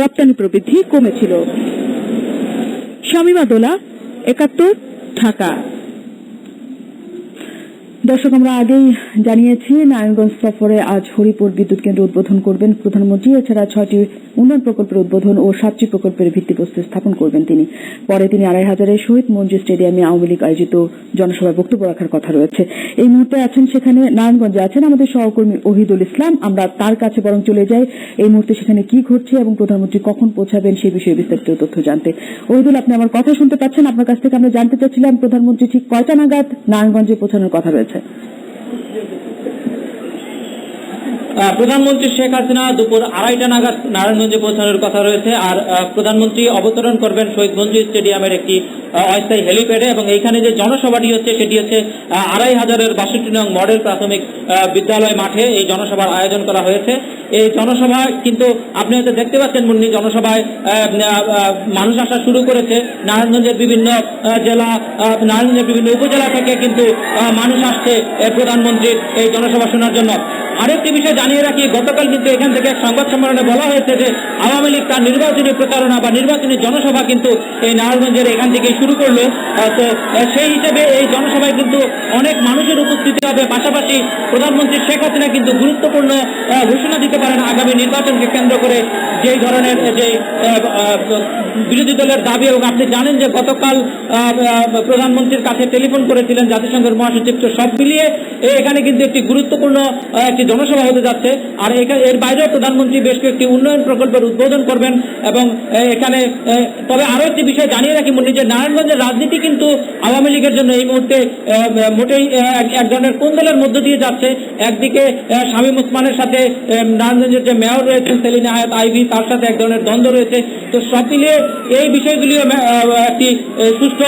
রপ্তানি প্রবৃদ্ধি কমেছিল। শামিমা দোলা একাত্তর ঢাকা। দর্শক, আমরা আগেই জানিয়েছি, নারায়ণগঞ্জ সফরে আজ হরিপুর বিদ্যুৎ কেন্দ্র উদ্বোধন করবেন প্রধানমন্ত্রী। এছাড়া ছয়টি উন্নয়ন প্রকল্পের উদ্বোধন ও সাতটি প্রকল্পের ভিত্তিপ্রস্তর স্থাপন করবেন তিনি। পরে তিনি আড়াই হাজারের শহীদ মঞ্জু স্টেডিয়ামে আওয়ামী লীগ আয়োজিত জনসভায় বক্তব্য রাখার কথা রয়েছে। এই মুহূর্তে আছেন সেখানে, নারায়ণগঞ্জে আছেন আমাদের সহকর্মী ওহিদুল ইসলাম। আমরা তার কাছে বরং চলে যাই। এই মুহূর্তে সেখানে কি ঘটছে এবং প্রধানমন্ত্রী কখন পৌঁছাবেন সে বিষয়ে বিস্তারিত তথ্য জানতে। ওহিদুল, আপনি আমার কথা শুনতে পাচ্ছেন। আপনার কাছ থেকে আমরা জানতে চাচ্ছিলাম, প্রধানমন্ত্রী ঠিক কয়টা নাগাদ নারায়ণগঞ্জে পৌঁছানোর কথা রয়েছে। Спасибо. প্রধানমন্ত্রী শেখ হাসিনা দুপুর আড়াইটা নাগাদ নারায়ণগঞ্জে পৌঁছানোর কথা রয়েছে। আর প্রধানমন্ত্রী অবতরণ করবেন শহীদ মঞ্জু স্টেডিয়ামের একটি অস্থায়ী হেলিপ্যাডে এবং এইখানে যে জনসভাটি হচ্ছে, সেটি হচ্ছে আড়াই হাজারের বাষট্টি নং মডেল প্রাথমিক বিদ্যালয় মাঠে এই জনসভার আয়োজন করা হয়েছে। এই জনসভা কিন্তু আপনি হয়তো দেখতে পাচ্ছেন, মুন্নি জনসভায় মানুষ আসা শুরু করেছে। নারায়ণগঞ্জের বিভিন্ন জেলা নারায়ণগঞ্জের বিভিন্ন উপজেলা থেকে কিন্তু মানুষ আসছে প্রধানমন্ত্রীর এই জনসভা শোনার জন্য। আরেকটি বিষয় জানিয়ে রাখি, গতকাল কিন্তু এখান থেকে এক সংবাদ সম্মেলনে বলা হয়েছে যে আওয়ামী লীগ তার নির্বাচনী প্রচারণা বা নির্বাচনী জনসভা কিন্তু এই নারায়ণগঞ্জের এখান থেকেই শুরু করল। তো সেই হিসেবে এই জনসভায় কিন্তু অনেক মানুষের উপস্থিতি হবে। পাশাপাশি প্রধানমন্ত্রী শেখ হাসিনা কিন্তু গুরুত্বপূর্ণ ঘোষণা দিতে পারেন আগামী নির্বাচনকে কেন্দ্র করে যেই ধরনের যে বিরোধী দলের দাবি। এবং আপনি জানেন যে গতকাল প্রধানমন্ত্রীর কাছে টেলিফোন করেছিলেন জাতিসংঘের মহাসচিব। তো সব মিলিয়ে এখানে কিন্তু একটি গুরুত্বপূর্ণ একটি জনসভা হতে যাচ্ছে। আর এখা- এর বাইরেও প্রধানমন্ত্রী বেশ কয়েকটি উন্নয়ন প্রকল্পের উদ্বোধন করবেন এবং এখানে তবে আরও একটি বিষয় জানিয়ে রাখি মুন্নি যে নারায়ণগঞ্জের রাজনীতি কিন্তু আওয়ামী লীগের জন্য এই মুহূর্তে মোটেই এক- ধরনের কোন্দলের মধ্য দিয়ে যাচ্ছে। একদিকে শামীম ওসমানের সাথে নারায়ণগঞ্জের যে মেয়র রয়েছেন সেলিনা হায়াত আইভি তার সাথে এক ধরনের দ্বন্দ্ব রয়েছে। তো সব মিলিয়ে এই বিষয়গুলিও একটি সুস্থ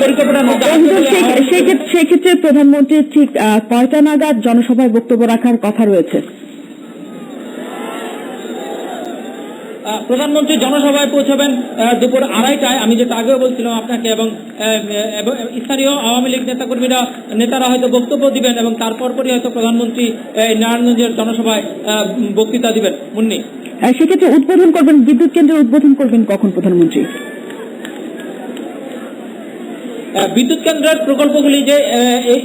পরিকল্পনার মধ্যে সেক্ষেত্রে প্রধানমন্ত্রীর ঠিক কয়টা নাগাদ জনসভায় বক্তব্য রাখার কথা রয়েছে। আহ, প্রধানমন্ত্রী জনসভায় পৌঁছাবেন দুপুর আড়াইটায়। আমি যেটা আগেও বলছিলাম আপনাকে এবং স্থানীয় আওয়ামী লীগ নেতাকর্মীরা নেতারা হয়তো বক্তব্য দিবেন এবং তারপর পরই হয়তো প্রধানমন্ত্রী এই নারায়ণগঞ্জের জনসভায় বক্তৃতা দিবেন। মুন্নি। সেক্ষেত্রে উদ্বোধন করবেন বিদ্যুৎ কেন্দ্রের উদ্বোধন করবেন কখন প্রধানমন্ত্রী? বিদ্যুৎ কেন্দ্রের প্রকল্পগুলি যে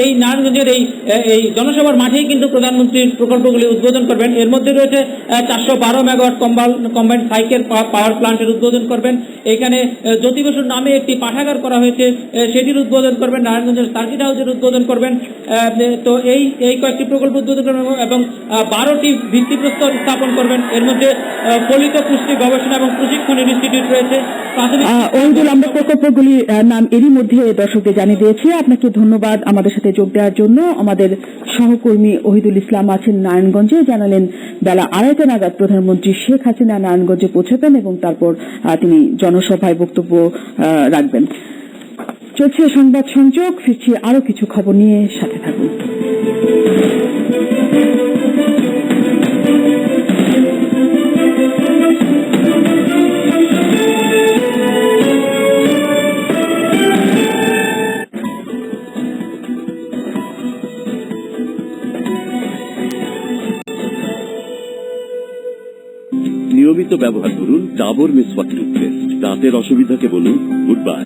এই- নারায়ণগঞ্জের এই এই জনসভার মাঠেই কিন্তু প্রধানমন্ত্রীর প্রকল্পগুলি উদ্বোধন করবেন। এর মধ্যে রয়েছে চারশো বারো মেগাওয়াট কম্বাল, কম্বাইন্ড সাইকেল পাওয়ার প্লান্টের উদ্বোধন করবেন। এখানে জ্যোতি বসুর নামে একটি পাঠাগার করা হয়েছে সেটির উদ্বোধন করবেন, নারায়ণগঞ্জের সার্কিট হাউসের উদ্বোধন করবেন। তো এই এই কয়েকটি প্রকল্প উদ্বোধন করবেন এবং বারোটি ভিত্তিপ্রস্তর স্থাপন করবেন। এর মধ্যে ফলিত পুষ্টি গবেষণা এবং প্রশিক্ষণ ইনস্টিটিউট রয়েছে। প্রাথমিক আমরা প্রকল্পগুলির নাম এরই মধ্যে দর্শকদের জানিয়ে দিয়েছি, আপনাকে ধন্যবাদ আমাদের সাথে যোগ দেওয়ার জন্য। আমাদের সহকর্মী ওহিদুল ইসলাম আছেন নারায়ণগঞ্জে, জানালেন বেলা আড়াইটা নাগাদ প্রধানমন্ত্রী শেখ হাসিনা নারায়ণগঞ্জে পৌঁছাবেন এবং তারপর তিনি জনসভায় বক্তব্য রাখবেন। চলছে সংবাদ সংযোগ, ফিরছি আরও কিছু খবর নিয়ে সাথে থাকুন। নিয়মিত ব্যবহার করুন ডাবর মিসওয়াক টুথপেস্ট। দাঁতের অসুবিধাকে বলুন গুড বাই।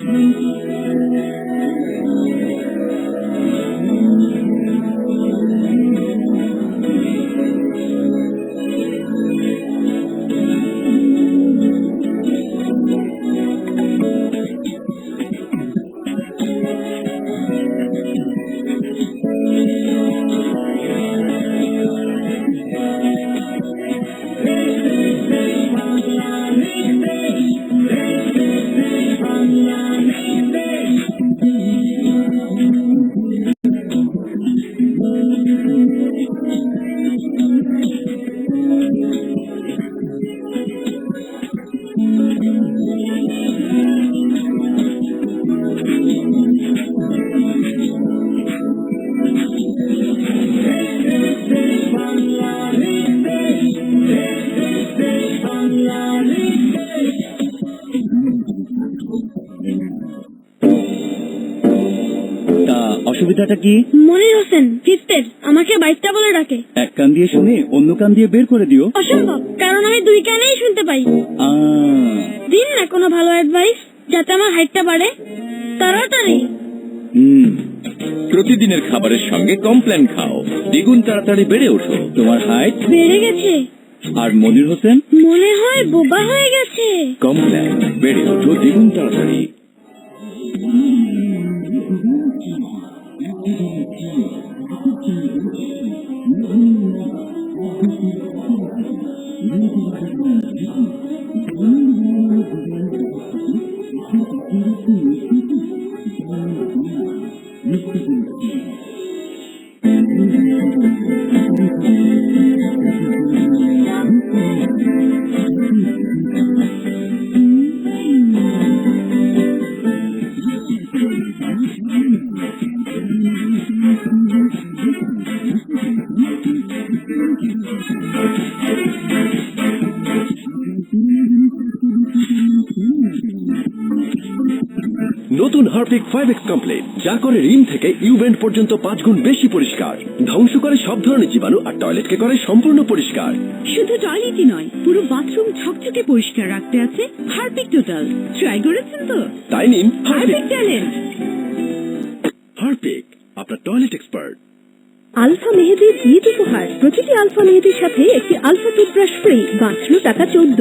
অসুবিধাটা কি? মনির হোসেন ফিফথের আমাকে বাইকটা বলে ডাকে। এক কান দিয়ে শুনে অন্য কান দিয়ে বের করে দিও। অসম্ভব কারণ আমি দুই কানেই শুনতে পাই। দিন না কোনো ভালো অ্যাডভাইস যাতে আমার হাইটটা বাড়ে। তাড়াতাড়ি। হুম। প্রতিদিনের খাবারের সঙ্গে কমপ্লেন খাও। দ্বিগুণ তাড়াতাড়ি বেড়ে ওঠো। তোমার হাইট বেড়ে গেছে। আর মনির হোসেন? মনে হয় বোবা হয়ে গেছে। কমপ্লেন বেড়ে ওঠো দ্বিগুণ তাড়াতাড়ি। ちょっときれい。নতুন হারপিক ফাইভ এক্স কমপ্লিট যা করে রিম থেকে ইউভেন্ট পর্যন্ত পাঁচ গুণ বেশি পরিষ্কার। ধ্বংস করে সব ধরনের জীবাণু আর টয়লেটকে করে সম্পূর্ণ পরিষ্কার। শুধু টয়লেটই নয় পুরো বাথরুম ঝকঝকে পরিষ্কার রাখতে আছে হারপিক টোটাল ট্রাই করেছেন তো? তাই নিন হারপিক ট্যালেন্ট হারপিক আপনার টয়লেট এক্সপার্ট আলফা মেহেদির ঈদ উপহার। প্রতিটি আলফা মেহেদির সাথে একটি আলফা টুথব্রাশ ফ্রি মাত্র টাকা চোদ্দ।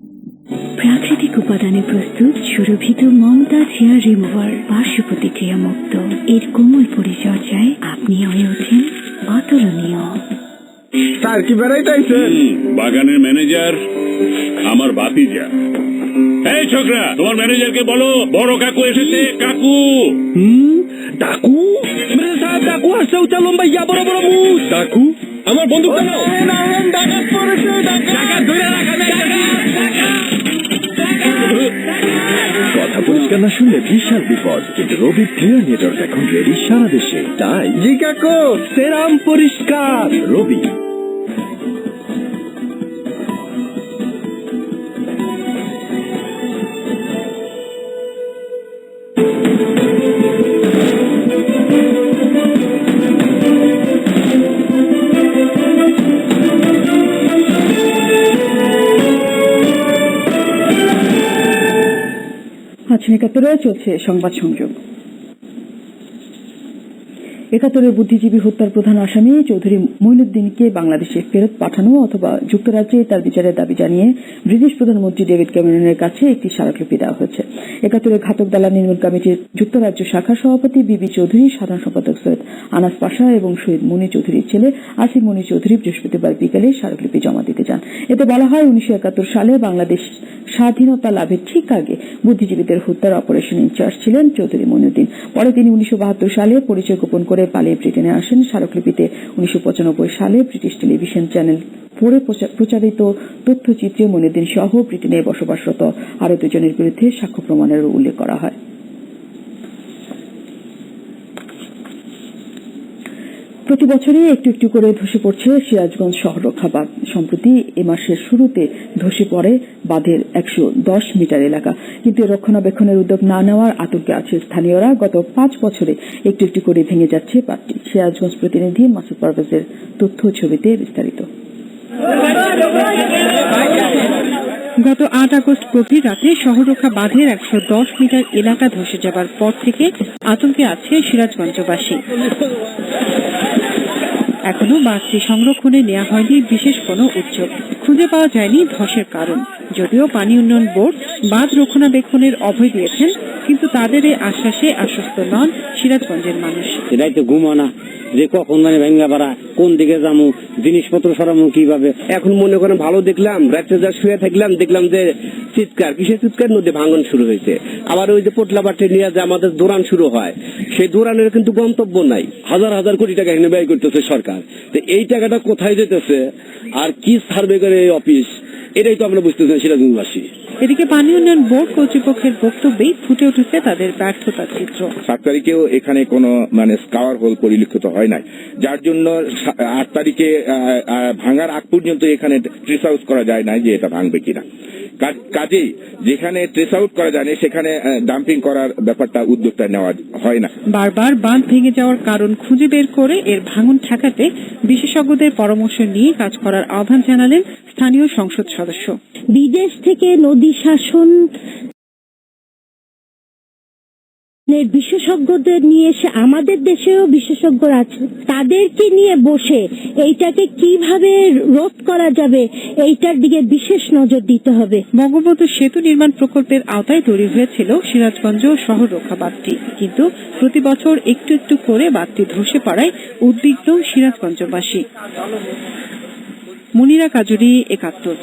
প্রাকৃতিক উপাদানে প্রস্তুত সুরভিত মমতাজ হেয়ার রিমুভার পার্শ্ব প্রতিক্রিয়া মুক্ত। এর কোমল পরিচর্যায় আপনি হয়ে ওঠেন অতুলনীয়। স্যার কি বেড়াইতেছেন বাগানের ম্যানেজার আমার ভাতিজা। এই ছোকরা তোমার ম্যানেজারকে বলো বড় কাকু এসেছে কাকু। ডাকু? মেরে সাহেব ডাকু আসছে উচ্চা লম্বা ইয়া বড় বড় মুখ। ডাকু? আমার বন্ধু কেন কথা বিশাল বিপদ, কিন্তু রবি ক্লিয়ার নেটওয়ার্ক এখন রেডি সারা দেশে। তাই, জিকাকো, সেরাম পরিষ্কার। রবি। আছেন একাত্তরে চলছে সংবাদ সংযোগ। একাত্তরের বুদ্ধিজীবী হত্যার প্রধান আসামি চৌধুরী মঈনুদ্দিনকে বাংলাদেশে ফেরত পাঠানো অথবা যুক্তরাজ্যে তার বিচারের দাবি জানিয়ে ব্রিটিশ প্রধানমন্ত্রী ডেভিড ক্যামেরনের কাছে একটি স্মারকলিপি দেওয়া হয়েছে। একাত্তরের ঘাতক দালাল নির্মূল কমিটির যুক্তরাজ্য শাখা সভাপতি বিবি চৌধুরী, সাধারণ সম্পাদক সৈয়দ আনাস পাশা এবং শহীদ মনি চৌধুরীর ছেলে আসিফ মনি চৌধুরী বৃহস্পতিবার বিকেলে স্মারকলিপি জমা দিতে যান। এতে বলা হয়, উনিশশো একাত্তর সালে বাংলাদেশ স্বাধীনতা লাভের ঠিক আগে বুদ্ধিজীবীদের হত্যার অপারেশন ইনচার্জ ছিলেন চৌধুরী মনুদ্দিন পরে তিনি উনিশশো বাহাত্তর সালে পরিচয় গোপন করে পালিয়ে ব্রিটেনে আসেন। স্মারকলিপিতে উনিশশো পঁচানব্বই সালে ব্রিটিশ টেলিভিশন চ্যানেল পরে প্রচারিত তথ্যচিত্রে মনুদ্দিন সহ ব্রিটেনে বসবাসরত আরও দুজনের বিরুদ্ধে সাক্ষ্য প্রমাণের উল্লেখ করা হয়। প্রতি বছরই একটু একটু করে ধসে পড়ছে সিরাজগঞ্জ শহররক্ষা বাঁধ সম্প্রতি এ মাসের শুরুতে ধসে পড়ে বাঁধের একশো দশ মিটার এলাকা। কিন্তু রক্ষণাবেক্ষণের উদ্যোগ না নেওয়ার আতঙ্কে আছে স্থানীয়রা। গত পাঁচ বছরে একটু একটু করে ভেঙে যাচ্ছে বাঁধটি। সিরাজগঞ্জ প্রতিনিধি মাসুদ পারভেজের তথ্য ছবিতে বিস্তারিত। গত আট আগস্ট গভীর রাতে শহররক্ষা বাঁধের একশো দশ মিটার এলাকা ধসে যাবার পর থেকে আতঙ্কে আছে সিরাজগঞ্জবাসী। এখনও বাঁধটি সংরক্ষণে নেওয়া হয়নি বিশেষ কোনো উদ্যোগ খুঁজে পাওয়া যায়নি ধসের কারণ। যদিও পানি উন্নয়ন বোর্ড বাঁধ রক্ষণাবেক্ষণের অভয় দিয়েছেন, কিন্তু তাদের এই আশ্বাসে আশ্বস্ত নন সিরাজগঞ্জের মানুষ। এটাই তো ঘুমো না যে কখন মানে ভেঙ্গা পাড়া, কোন দিকে যামু, জিনিসপত্র সরামু কীভাবে? এখন মনে করেন ভালো দেখলাম, রাত্রে যা শুয়ে থাকলাম, দেখলাম যে চিৎকার, কিসের চিৎকার? নদী ভাঙন শুরু হয়েছে। আবার ওই যে পোটলা পাটে নিয়ে যে আমাদের দৌড়ান শুরু হয়। সেই দৌড়ানোর কিন্তু গন্তব্য নাই। হাজার হাজার কোটি টাকা এখানে ব্যয় করতেছে সরকার। তো এই টাকাটা কোথায় যেতেছে? আর কি সার্ভে করে এই অফিস? এটাই তো আমরা বুঝতেছি না সিরাজগঞ্জবাসী এদিকে পানি উন্নয়ন বোর্ড কর্তৃপক্ষের বক্তব্যেই ফুটে উঠেছে তাদের ব্যর্থতার চিত্র। সাত তারিখেও এখানে কোনো মানে স্কাওয়ার হোল পরিলক্ষিত হয় নাই। যার জন্য আট তারিখে ভাঙার আগ পর্যন্ত এখানে ট্রেস আউট করা যায় নাই যে এটা ভাঙবে কিনা। কাজেই যেখানে ট্রেস আউট করা যায়নি সেখানে ডাম্পিং করার ব্যাপারটা উদ্যোগটা নেওয়া হয় না। বারবার বাঁধ ভেঙে যাওয়ার কারণ খুঁজে বের করে এর ভাঙন ঠেকাতে বিশেষজ্ঞদের পরামর্শ নিয়ে কাজ করার আহ্বান জানালেন স্থানীয় সংসদ সদস্য। বিদেশ থেকে নদী শাসন বিশেষজ্ঞদের নিয়ে এসে আমাদের দেশেও বিশেষজ্ঞরা আছে। তাদেরকে নিয়ে বসে এইটাকে কীভাবে রোধ করা যাবে এইটার দিকে বিশেষ নজর দিতে হবে। বঙ্গবন্ধু সেতু নির্মাণ প্রকল্পের আওতায় তৈরি হয়েছিল সিরাজগঞ্জ শহর রক্ষা বাঁধটি কিন্তু প্রতি বছর একটু একটু করে বাঁধটি ধসে পড়ায় উদ্বিগ্ন সিরাজগঞ্জবাসী। মুনিরা কাজুরি একাত্তর।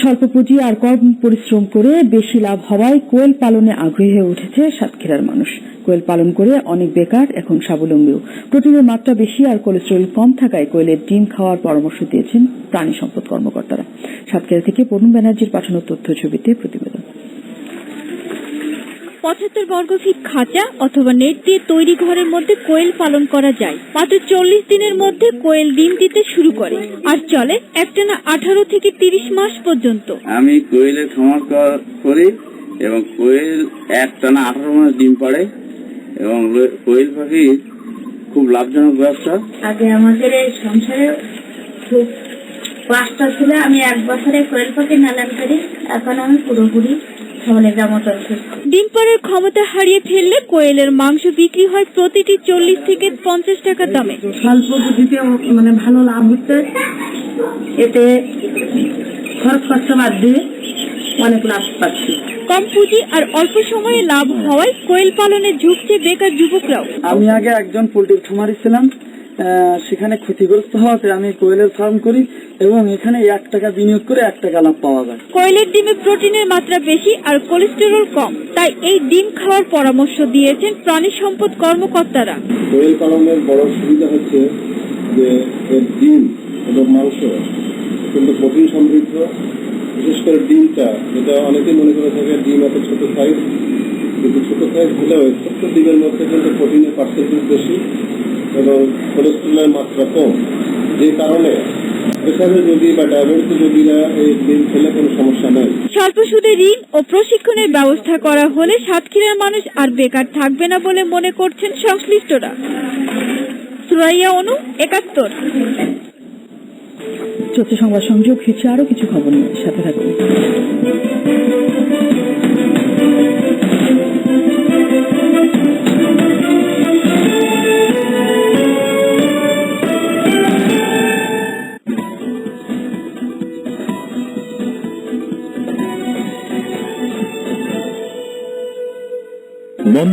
স্বল্প পুঁজি আর কম পরিশ্রম করে বেশি লাভ হওয়ায় কোয়েল পালনে আগ্রহী হয়ে উঠেছে সাতক্ষীরার মানুষ। কোয়েল পালন করে অনেক বেকার এখন স্বাবলম্বীও প্রোটিনের মাত্রা বেশি আর কোলেস্ট্রল কম থাকায় কোয়েলের ডিম খাওয়ার পরামর্শ দিয়েছেন প্রাণী সম্পদ কর্মকর্তারা। সাতক্ষীরা থেকে পূর্ণ ব্যানার্জির পাঠানো তথ্য ছবিতে প্রতিবেদন। পঁচাত্তর বর্গ ফিট খাঁচা অথবা নেট দিয়ে তৈরি ঘরের মধ্যে কোয়েল পালন করা যায়। মাত্র চল্লিশ দিনের মধ্যে কোয়েল ডিম দিতে শুরু করে আর চলে একটানা আঠারো থেকে তিরিশ মাস পর্যন্ত। আমি কোয়েলের খামার কর- করি এবং কোয়েল একটানা আঠারো মাস ডিম পাড়ে এবং কোয়েল পাখি খুব লাভজনক ব্যবসা। আগে আমাদের এই সংসারে খুব পাঁচটা ছিল। আমি এক বছরে কোয়েল পাখি নালান করি। এখন আমি পুরোপুরি ডিম পাড়ার ক্ষমতা হারিয়ে ফেললে কোয়েলের মাংস বিক্রি হয় প্রতিটি চল্লিশ থেকে পঞ্চাশ টাকা দামে। স্বল্প পুঁজিতে মানে ভালো লাভ হচ্ছে। এতে খরচ খরচা বাদ দিয়ে অনেক লাভ পাচ্ছি। কম পুঁজি আর অল্প সময়ে লাভ হওয়ায় কোয়েল পালনে ঝুঁকছে বেকার যুবকরাও। আমি আগে একজন পোল্ট্রি খামারি ছিলাম। সেখানে ক্ষতিগ্রস্ত হওয়াতে আমি কোয়েলের ফার্ম করি এবং এখানে এক টাকা বিনিয়োগ করে এক টাকা লাভ পাওয়া যায়। কোয়েলের ডিমে প্রোটিনের মাত্রা বেশি আর কোলেস্টেরল কম তাই এই ডিম খাওয়ার পরামর্শ দিয়েছেন প্রাণী সম্পদ কর্মকর্তারা। কোয়েল পালনের বড় সুবিধা হচ্ছে যে এর ডিম এবং মাংস কিন্তু প্রোটিন সমৃদ্ধ। বিশেষ করে ডিমটা যেটা অনেকেই মনে করে থাকে ডিম এত ছোট সাইজ কিন্তু ছোট সাইজ হলেও ছোট্ট ডিমের মধ্যে কিন্তু প্রোটিনের পার্সেন্টেজ বেশি। এবং কোলেস্ট্রলের মাত্রা কম। যে কারণে প্রেসারের বা ডায়াবেটিস রোগীরা এই ডিম খেলে কোনো সমস্যা নেই। স্বল্প সুদে ঋণ ও প্রশিক্ষণের ব্যবস্থা করা হলে সাতক্ষীরার মানুষ আর বেকার থাকবে না বলে মনে করছেন সংশ্লিষ্টরা। সুরাইয়া অনু একাত্তর। চলছে সংবাদ সংযোগ ফিরছে আরও কিছু খবর নিয়ে। সাথে থাকুন।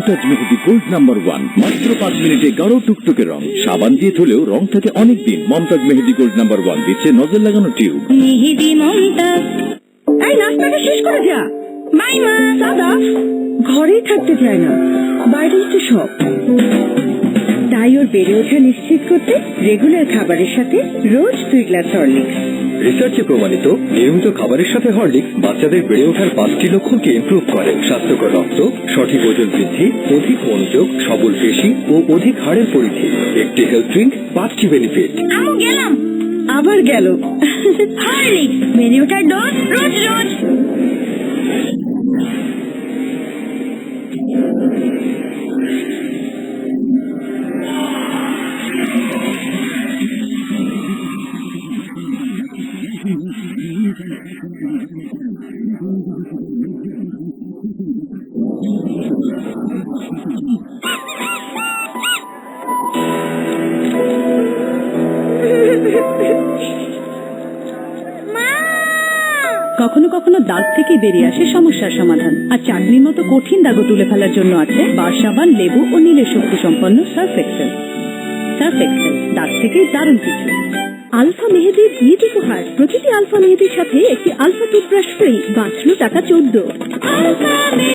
Mumtaz Mehedi gold number one মাত্র পাঁচ মিনিটে গাঢ় টুকটুকে রং। সাবান দিয়ে ধুলেও রং থাকে অনেক দিন Mumtaz Mehedi gold number one দিচ্ছে নজর লাগানো টিউব মেহেদি মমতাজ এই নাস্তাটা শেষ করে যা। মাইমা দাদা ঘরেই থাকতে চায় না। বাইরেই তো সব। তাই ওর বেড়ে ওঠা নিশ্চিত করতে রেগুলার খাবারের সাথে রোজ দুই গ্লাস হরলিক্স রিসার্চে প্রমাণিত নিয়মিত খাবারের সাথে হরলিক্স বাচ্চাদের বেড়ে ওঠার পাঁচটি লক্ষণকে ইমপ্রুভ করে। স্বাস্থ্যকর রক্ত, সঠিক ওজন বৃদ্ধি, অধিক মনোযোগ, সবল পেশি ও অধিক হাড়ের পরিধি। একটি হেলথ ড্রিঙ্ক পাঁচটি বেনিফিট আবার গেল। রোজ রোজ। কখনো কখনো দাগ থেকে বেরিয়ে আসে সমস্যার সমাধান। আর চাটনির মতো কঠিন দাগও তুলে ফেলার জন্য আছে বার সাবান লেবু ও নীলের শক্তি সম্পন্ন সার্ফ এক্সেল সার্ফ এক্সেল দাগ থেকে দারুণ কিছু। আলফা মেহেদির ঈদ উপহার। প্রতিটি আলফা মেহেদির সাথে একটি আলফা টুথব্রাশ ফ্রি। বাঁচলো টাকা চোদ্দ।